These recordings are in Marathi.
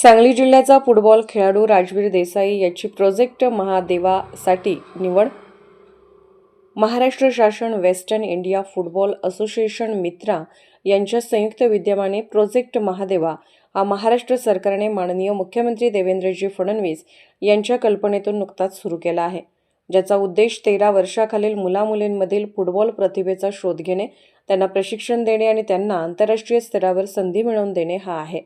सांगली जिल्ह्याचा फुटबॉल खेळाडू राजवीर देसाई याची प्रोजेक्ट महादेवासाठी निवड. महाराष्ट्र शासन वेस्टर्न इंडिया फुटबॉल असोसिएशन मित्रा यांच्या संयुक्त विद्यमाने प्रोजेक्ट महादेवा हा महाराष्ट्र सरकारने माननीय मुख्यमंत्री देवेंद्रजी फडणवीस यांच्या कल्पनेतून नुकताच सुरू केला आहे. ज्याचा उद्देश तेरा वर्षाखालील मुलामुलींमधील फुटबॉल प्रतिभेचा शोध घेणे त्यांना प्रशिक्षण देणे आणि त्यांना आंतरराष्ट्रीय स्तरावर संधी मिळवून देणे हा आहे.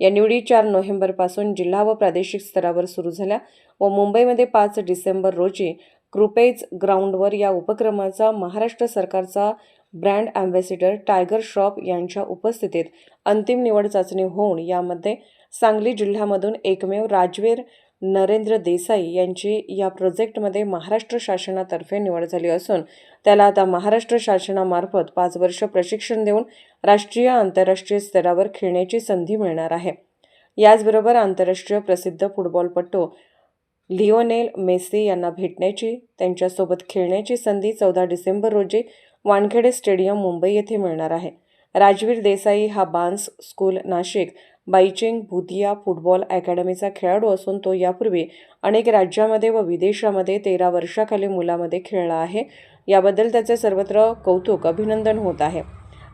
या निवडी चार नोव्हेंबरपासून जिल्हा व प्रादेशिक स्तरावर सुरू झाल्या व मुंबईमध्ये पाच डिसेंबर रोजी क्रुपेज ग्राउंडवर या उपक्रमाचा महाराष्ट्र सरकारचा ब्रँड अँबॅसिडर टायगर श्रॉफ यांच्या उपस्थितीत अंतिम निवड चाचणी होऊन यामध्ये सांगली जिल्ह्यामधून एकमेव राजवीर नरेंद्र देसाई यांची या प्रोजेक्टमध्ये महाराष्ट्र शासनातर्फे निवड झाली असून त्याला आता महाराष्ट्र शासनामार्फत पाच वर्ष प्रशिक्षण देऊन राष्ट्रीय आंतरराष्ट्रीय स्तरावर खेळण्याची संधी मिळणार आहे. याचबरोबर आंतरराष्ट्रीय प्रसिद्ध फुटबॉलपटू लिओनेल मेसी यांना भेटण्याची त्यांच्यासोबत खेळण्याची संधी चौदा डिसेंबर रोजी वानखेडे स्टेडियम मुंबई येथे मिळणार आहे. राजवीर देसाई हा बान्स स्कूल नाशिक बाईचेंग भुतिया फुटबॉल अकॅडमीचा खेळाडू असून तो यापूर्वी अनेक राज्यामध्ये व विदेशामध्ये तेरा वर्षाखाली मुलामध्ये खेळला आहे. याबद्दल त्याचे सर्वत्र कौतुक अभिनंदन होत आहे.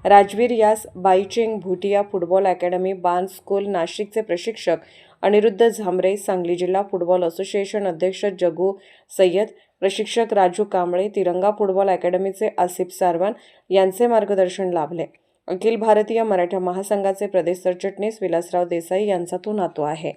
राजवीर यास Baichung Bhutia football academy Bans school नाशिकचे प्रशिक्षक अनिरुद्ध झांबरे सांगली जिल्हा फुटबॉल असोसिएशन अध्यक्ष जगू सय्यद प्रशिक्षक राजू कांबळे तिरंगा फुटबॉल अकॅडमीचे आसिफ सारवान यांचे मार्गदर्शन लाभले. अखिल भारतीय मराठा महासंघाचे प्रदेश सरचिटणीस विलासराव देसाई यांचा तो नातू आहे.